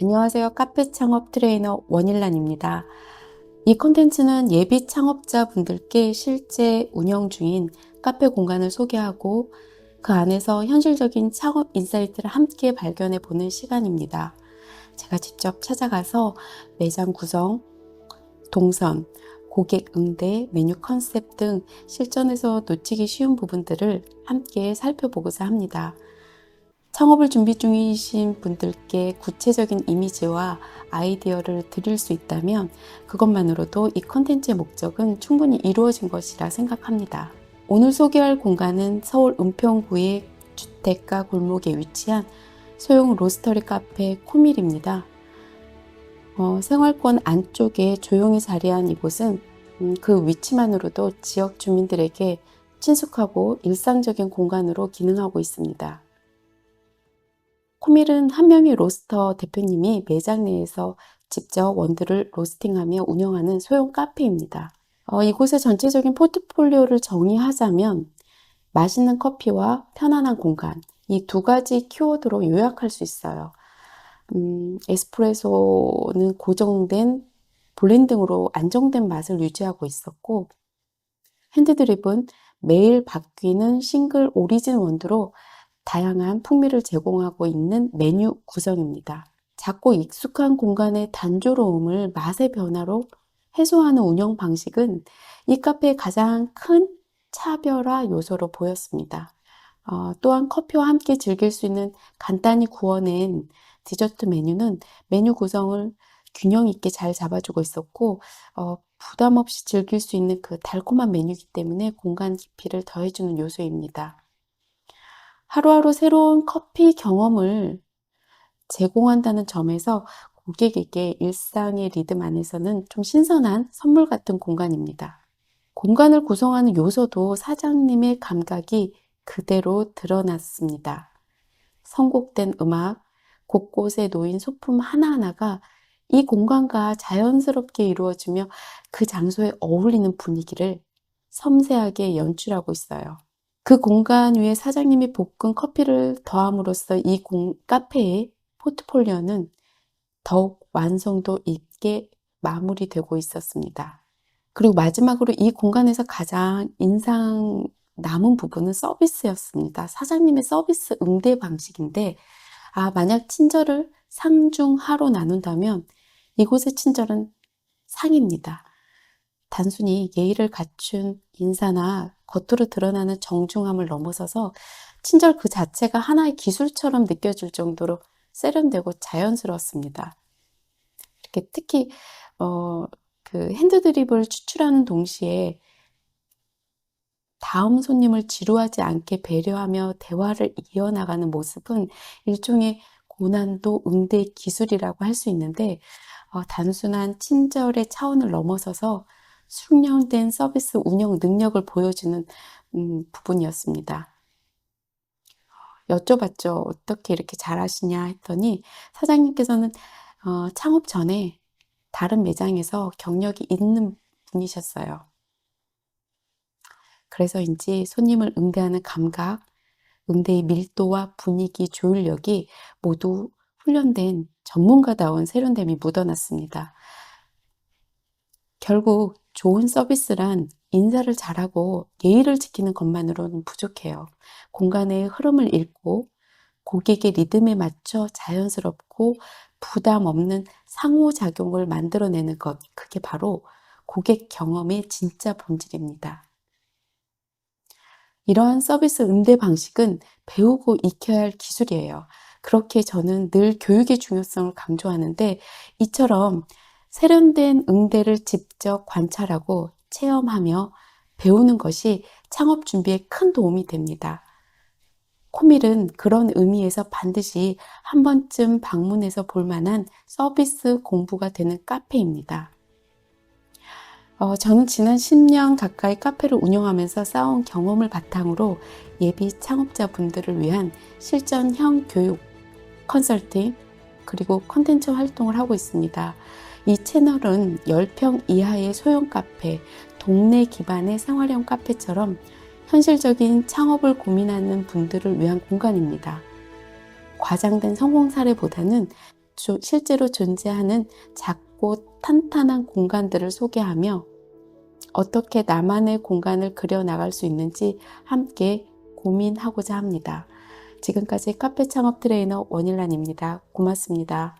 안녕하세요. 카페 창업 트레이너 원일란입니다. 이 컨텐츠는 예비 창업자분들께 실제 운영 중인 카페 공간을 소개하고 그 안에서 현실적인 창업 인사이트를 함께 발견해 보는 시간입니다. 제가 직접 찾아가서 매장 구성, 동선, 고객 응대, 메뉴 컨셉 등 실전에서 놓치기 쉬운 부분들을 함께 살펴보고자 합니다. 창업을 준비 중이신 분들께 구체적인 이미지와 아이디어를 드릴 수 있다면 그것만으로도 이 컨텐츠의 목적은 충분히 이루어진 것이라 생각합니다. 오늘 소개할 공간은 서울 은평구의 주택가 골목에 위치한 소형 로스터리 카페 코밀입니다. 어, 생활권 안쪽에 조용히 자리한 이곳은 음, 그 위치만으로도 지역 주민들에게 친숙하고 일상적인 공간으로 기능하고 있습니다. 코밀은 한 명의 로스터 대표님이 매장 내에서 직접 원두를 로스팅하며 운영하는 소형 카페입니다. 어, 이곳의 전체적인 포트폴리오를 정의하자면 맛있는 커피와 편안한 공간 이 두 가지 키워드로 요약할 수 있어요. 음, 에스프레소는 고정된 블렌딩으로 안정된 맛을 유지하고 있었고 핸드드립은 매일 바뀌는 싱글 오리진 원두로 다양한 풍미를 제공하고 있는 메뉴 구성입니다. 작고 익숙한 공간의 단조로움을 맛의 변화로 해소하는 운영 방식은 이 카페의 가장 큰 차별화 요소로 보였습니다. 어, 또한 커피와 함께 즐길 수 있는 간단히 구워낸 디저트 메뉴는 메뉴 구성을 균형 있게 잘 잡아주고 있었고 어, 부담 없이 즐길 수 있는 그 달콤한 메뉴이기 때문에 공간 깊이를 더해주는 요소입니다. 하루하루 새로운 커피 경험을 제공한다는 점에서 고객에게 일상의 리듬 안에서는 좀 신선한 선물 같은 공간입니다. 공간을 구성하는 요소도 사장님의 감각이 그대로 드러났습니다. 선곡된 음악, 곳곳에 놓인 소품 하나하나가 이 공간과 자연스럽게 이루어지며 그 장소에 어울리는 분위기를 섬세하게 연출하고 있어요. 그 공간 위에 사장님이 볶은 커피를 더함으로써 이 공, 카페의 포트폴리오는 더욱 완성도 있게 마무리되고 있었습니다. 그리고 마지막으로 이 공간에서 가장 인상 남은 부분은 서비스였습니다. 사장님의 서비스 응대 방식인데, 아, 만약 친절을 상중하로 나눈다면 이곳의 친절은 상입니다. 단순히 예의를 갖춘 인사나 겉으로 드러나는 정중함을 넘어서서 친절 그 자체가 하나의 기술처럼 느껴질 정도로 세련되고 자연스러웠습니다. 이렇게 특히 어, 그 핸드 드립을 추출하는 동시에 다음 손님을 지루하지 않게 배려하며 대화를 이어나가는 모습은 일종의 고난도 응대 기술이라고 할 수 있는데 어, 단순한 친절의 차원을 넘어서서 숙련된 서비스 운영 능력을 보여주는 음, 부분이었습니다. 여쭤봤죠. 어떻게 이렇게 잘하시냐 했더니 사장님께서는 어, 창업 전에 다른 매장에서 경력이 있는 분이셨어요. 그래서인지 손님을 응대하는 감각, 응대의 밀도와 분위기 조율력이 모두 훈련된 전문가다운 세련됨이 묻어났습니다. 결국 좋은 서비스란 인사를 잘하고 예의를 지키는 것만으로는 부족해요. 공간의 흐름을 읽고 고객의 리듬에 맞춰 자연스럽고 부담 없는 상호작용을 만들어내는 것. 그게 바로 고객 경험의 진짜 본질입니다. 이러한 서비스 응대 방식은 배우고 익혀야 할 기술이에요. 그렇게 저는 늘 교육의 중요성을 강조하는데 이처럼 세련된 응대를 직접 관찰하고 체험하며 배우는 것이 창업 준비에 큰 도움이 됩니다. 코밀은 그런 의미에서 반드시 한 번쯤 방문해서 볼 만한 서비스 공부가 되는 카페입니다. 어, 저는 지난 10년 가까이 카페를 운영하면서 쌓아온 경험을 바탕으로 예비 창업자분들을 위한 실전형 교육, 컨설팅, 그리고 컨텐츠 활동을 하고 있습니다. 이 채널은 10평 이하의 소형 카페, 동네 기반의 생활형 카페처럼 현실적인 창업을 고민하는 분들을 위한 공간입니다. 과장된 성공 사례보다는 조- 실제로 존재하는 작고 탄탄한 공간들을 소개하며 어떻게 나만의 공간을 그려나갈 수 있는지 함께 고민하고자 합니다. 지금까지 카페 창업 트레이너 원일란입니다. 고맙습니다.